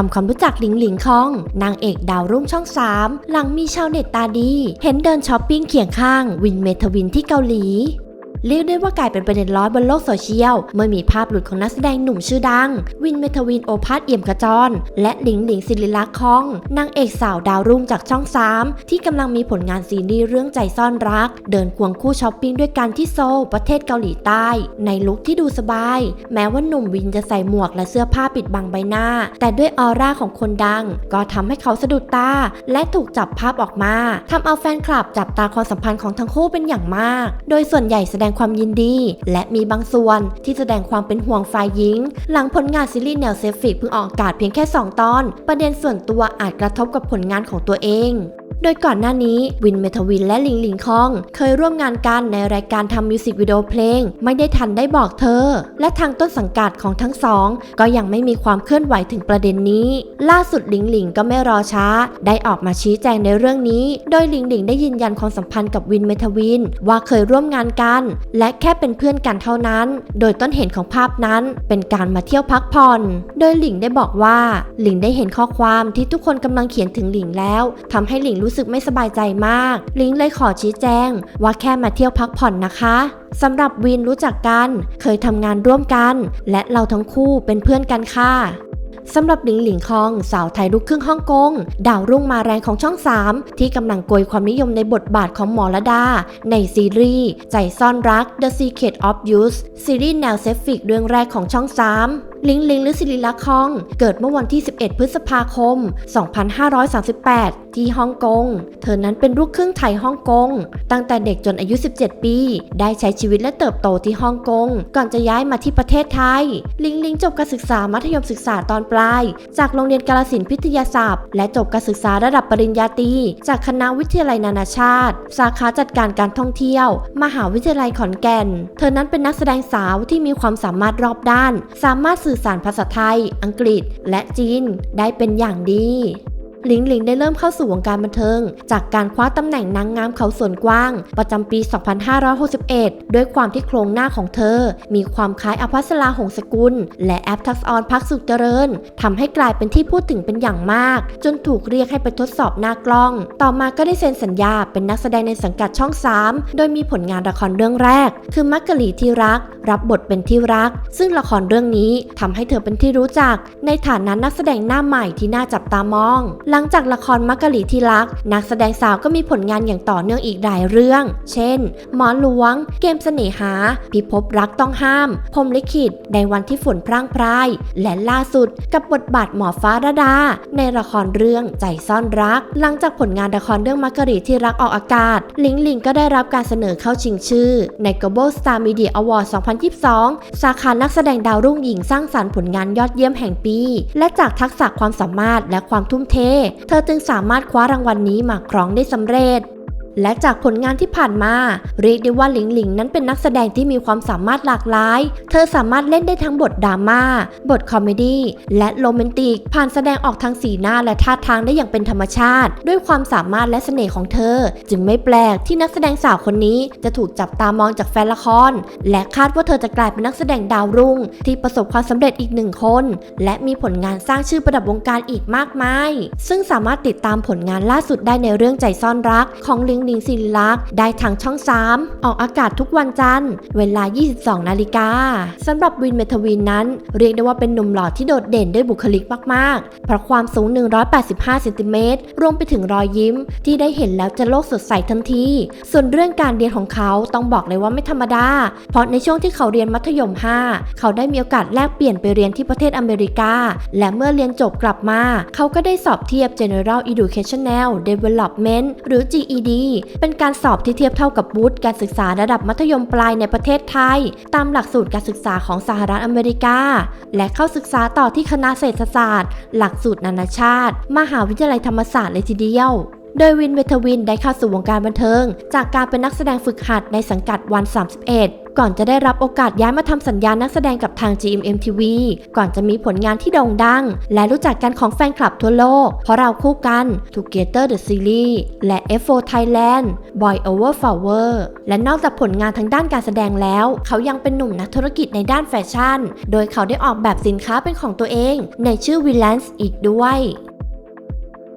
ทำความรู้จักหลิงหลิงคอง นางเอกดาวรุ่งช่อง 3 หลังมีชาวเน็ตตาดี เห็นเดินช้อปปิ้งเคียงข้างวินเมทวินที่เกาหลี เรียกได้ว่ากลายเป็นประเด็นร้อนบนโลกโซเชียล เมื่อมีภาพหลุดของนักแสดงหนุ่มชื่อดัง วินเมทวินโอภาสเอี่ยมกระจร และหลิงหลิงศิริลักษ์คอง นางเอกสาวดาวรุ่งจากช่อง3ที่กำลังมีผลงานซีรีส์เรื่องใจซ่อนรัก เดินควงคู่ช้อปปิ้งด้วยกันที่โซลประเทศเกาหลีใต้ ในลุคที่ดูสบาย แม้ว่าหนุ่มวินจะใส่หมวกและเสื้อผ้าปิดบังใบหน้า แต่ด้วยออร่าของคนดัง ก็ทำให้เขาสะดุดตา และถูกจับภาพออกมาทำเอาแฟนคลับจับตาความสัมพันธ์ของทั้งคู่เป็นอย่างมาก โดยส่วนใหญ่แสดงงความยินดี และมีบางส่วนที่แสดงความเป็นห่วงฝ่ายหญิง หลังผลงานซีรีส์แนวเซฟฟิกเพิ่งออกอากาศเพียงแค่ 2 ตอน ประเด็นส่วนตัวอาจกระทบกับผลงานของตัวเอง โดยก่อนหน้านี้วินเมทวินและหลิงหลิงคอง เคยร่วมงานกันในรายการทำมิวสิกวิดีโอเพลง ไม่ได้ทันได้บอกเธอ และทางต้นสังกัดของทั้งสอง ก็ยังไม่มีความเคลื่อนไหวถึงประเด็นนี้ ล่าสุดหลิงหลิงก็ไม่รอช้า ได้ออกมาชี้แจงในเรื่องนี้ โดยหลิงหลิงได้ยืนยันความสัมพันธ์กับวินเมทวิน ว่าเคยร่วมงานกัน และแค่เป็นเพื่อนกันเท่านั้น โดยต้นเห็นของภาพนั้น เป็นการมาเที่ยวพักผ่อน โดยหลิงได้บอกว่าหลิงได้เห็นข้อความที่ทุกคนกำลังเขียนถึงหลิงแล้วทำให้หลิงรู้สึกไม่สบายใจมาก ลิงเลยขอชี้แจง ว่าแค่มาเที่ยวพักผ่อนนะคะสำหรับวินรู้จักกัน เคยทำงานร่วมกัน และเราทั้งคู่เป็นเพื่อนกันค่ะสำหรับหลิงหลิงคอง สาวไทยลูกครึ่งฮ่องกง ดาวรุ่งมาแรงของช่อง 3 ที่กำลังโกยความนิยมในบทบาทของหมอระดา ในซีรีส์ ใจซ่อนรัก The Secret of Youth ซีรีส์แนวเซฟิกเรื่องแรกของช่อง 3 ลิงลิงหรือศิริลักษณ์คอง เกิดเมื่อวันที่ 11 พฤษภาคม 2538 ที่ฮ่องกง เธอนั้นเป็นลูกครึ่งไทยฮ่องกง ตั้งแต่เด็กจนอายุ 17 ปี ได้ใช้ชีวิตและเติบโตที่ฮ่องกง ก่อนจะย้ายมาที่ประเทศไทย ลิงลิงจบการศึกษามัธยมศึกษาตอนปลาย จากโรงเรียนกาลสินพิทยาศาสตร์และจบการศึกษาระดับปริญญาตรีจากคณะวิทยาลัยนานาชาติ สาขาจัดการการท่องเที่ยว มหาวิทยาลัยขอนแก่น เธอนั้นเป็นนักแสดงสาวที่มีความสามารถรอบด้าน สามารถสื่อสารภาษาไทย อังกฤษ และจีนได้เป็นอย่างดี หลิงหลิงได้เริ่มเข้าสู่วงการบันเทิง จากการคว้าตำแหน่งนางงามเขาสวนกว้าง ประจำปี 2561 ด้วยความที่โครงหน้าของเธอ มีความคล้ายอภัสราหงสกุล และแอปทักษออนพักสุขเจริญทำให้กลายเป็นที่พูดถึงเป็นอย่างมาก จนถูกเรียกให้ไปทดสอบหน้ากล้อง ต่อมาก็ได้เซ็นสัญญาเป็นนักแสดงในสังกัดช่อง 3 โดยมีผลงานละครเรื่องแรก คือมักกะลีที่รัก รับบทเป็นที่รัก ซึ่งละครเรื่องนี้ทำให้เธอเป็นที่รู้จัก ในฐานะนักแสดงหน้าใหม่ที่น่าจับตามอง หลังจากละครมักกะลีที่รัก นักแสดงสาวก็มีผลงานอย่างต่อเนื่องอีกหลายเรื่อง เช่น หมอหลวง เกมเสน่หา พิภพรักต้องห้าม พรมลิขิต ในวันที่ฝนพร่างพราย และล่าสุดกับบทบาทหมอฟ้าระดา ในละครเรื่องใจซ่อนรัก หลังจากผลงานละครเรื่องมักกะลีที่รักออกอากาศ ลิงลิงก็ได้รับการเสนอเข้าชิงชื่อ ใน Global Star Media Award 2022 สาขานักแสดงดาวรุ่งหญิงสร้างสรรค์ผลงานยอดเยี่ยมแห่งปี และจากทักษะความสามารถและความทุ่มเทเธอจึงสามารถคว้ารางวัลนนี้มาครองได้สำเร็จ และจากผลงานที่ผ่านมาเรียกได้ว่าหลิงหลิงนั้นเป็นนักแสดงที่มีความสามารถหลากหลาย เธอสามารถเล่นได้ทั้งบทดราม่า บทคอมเมดี้ และโรแมนติก ผ่านแสดงออกทางสีหน้าและท่าทางได้อย่างเป็นธรรมชาติ ด้วยความสามารถและเสน่ห์ของเธอ จึงไม่แปลกที่นักแสดงสาวคนนี้จะถูกจับตามองจากแฟนละคร และคาดว่าเธอจะกลายเป็นนักแสดงดาวรุ่ง ที่ประสบความสำเร็จอีกหนึ่งคน และมีผลงานสร้างชื่อประดับวงการอีกมากมาย ซึ่งสามารถติดตามผลงานล่าสุดได้ในเรื่องใจซ่อนรักของลิงลิงศิริลักษ์ได้ทางช่อง 3 ออกอากาศทุกวันจันทร์ เวลา 22 นาฬิกาสำหรับวินเมทวินนั้น เรียกได้ว่าเป็นหนุ่มหล่อที่โดดเด่นด้วยบุคลิกมากๆ เพราะความสูง 185 เซนติเมตรรวมไปถึงรอยยิ้ม ที่ได้เห็นแล้วจะโลกสดใสทันที ส่วนเรื่องการเรียนของเขาต้องบอกเลยว่าไม่ธรรมดา เพราะในช่วงที่เขาเรียนมัธยม 5 เขาได้มีโอกาสแลกเปลี่ยนไปเรียนที่ประเทศอเมริกา และเมื่อเรียนจบกลับมา เขาก็ได้สอบเทียบ General Educational Development หรือ GED เป็นการสอบที่เทียบเท่ากับวุฒิการศึกษาระดับมัธยมปลายในประเทศไทย ตามหลักสูตรการศึกษาของสหรัฐอเมริกา และเข้าศึกษาต่อที่คณะเศรษฐศาสตร์ หลักสูตรนานาชาติ มหาวิทยาลัยธรรมศาสตร์เลยทีเดียวโดยวินเวทวินได้เข้าสู่วงการบันเทิง จากการเป็นนักแสดงฝึกหัดในสังกัดวัน 31 ก่อนจะได้รับโอกาสย้ายมาทำสัญญานักแสดงกับทาง GMMTV ก่อนจะมีผลงานที่โด่งดัง และรู้จักกันของแฟนคลับทั่วโลก เพราะเราคู่กัน Together the Series และ F4 Thailand Boy Over Flower และนอกจากผลงานทางด้านการแสดงแล้ว เขายังเป็นหนุ่มนักธุรกิจในด้านแฟชั่น โดยเขาได้ออกแบบสินค้าเป็นของตัวเอง ในชื่อ v i l a n c e อีกด้วย